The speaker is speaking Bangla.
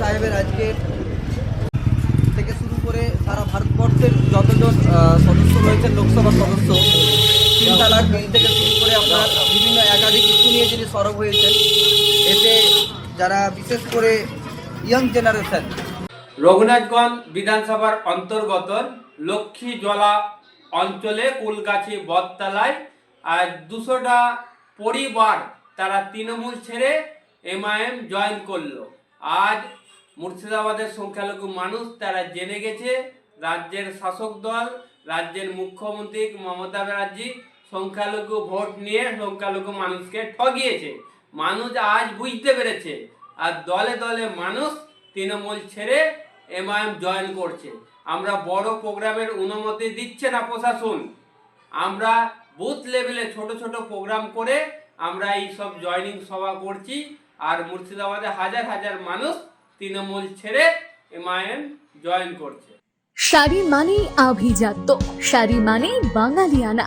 সাহেবের আজকে থেকে শুরু করে সারা ভারতবর্ষের যতজন সদস্য রয়েছেন লোকসভা সদস্য তিন তালাক থেকে শুরু করে আপনার বিভিন্ন একাধিক ইস্যু নিয়ে যিনি সরব হয়েছেন এতে যারা বিশেষ করে ইয়ং জেনারেশন রঘুনাথগঞ্জ বিধানসভার অন্তর্গত লক্ষ্মী জলা অঞ্চলে কুলগাছি বটতলায় আর দুশোটা পরিবার তারা তৃণমূল ছেড়ে এমআইএম জয়েন করল। আজ মুর্শিদাবাদের সংখ্যালঘু মানুষ তারা জেনে গেছে, রাজ্যের শাসক দল, রাজ্যের মুখ্যমন্ত্রী মমতা ব্যানার্জি সংখ্যালঘু ভোট নিয়ে সংখ্যালঘু মানুষকে ঠগিয়েছে। মানুষ আজ বুঝতে পেরেছে, আর দলে দলে মানুষ তৃণমূল ছেড়ে এমআইএম জয়েন করছে। আমরা বড় প্রোগ্রামের অনুমতি দিচ্ছে না প্রশাসন। আমরা বুথ লেভেলে ছোট ছোট প্রোগ্রাম করে আমরা এই সব জয়নিং সভা করছি আর মুর্শিদাবাদে হাজার হাজার মানুষ তৃণমূল ছেড়ে এমআইএম জয়েন করছে। শাড়ি মানেই আভিজাত্য। শাড়ি মানেই বাঙালিয়ানা।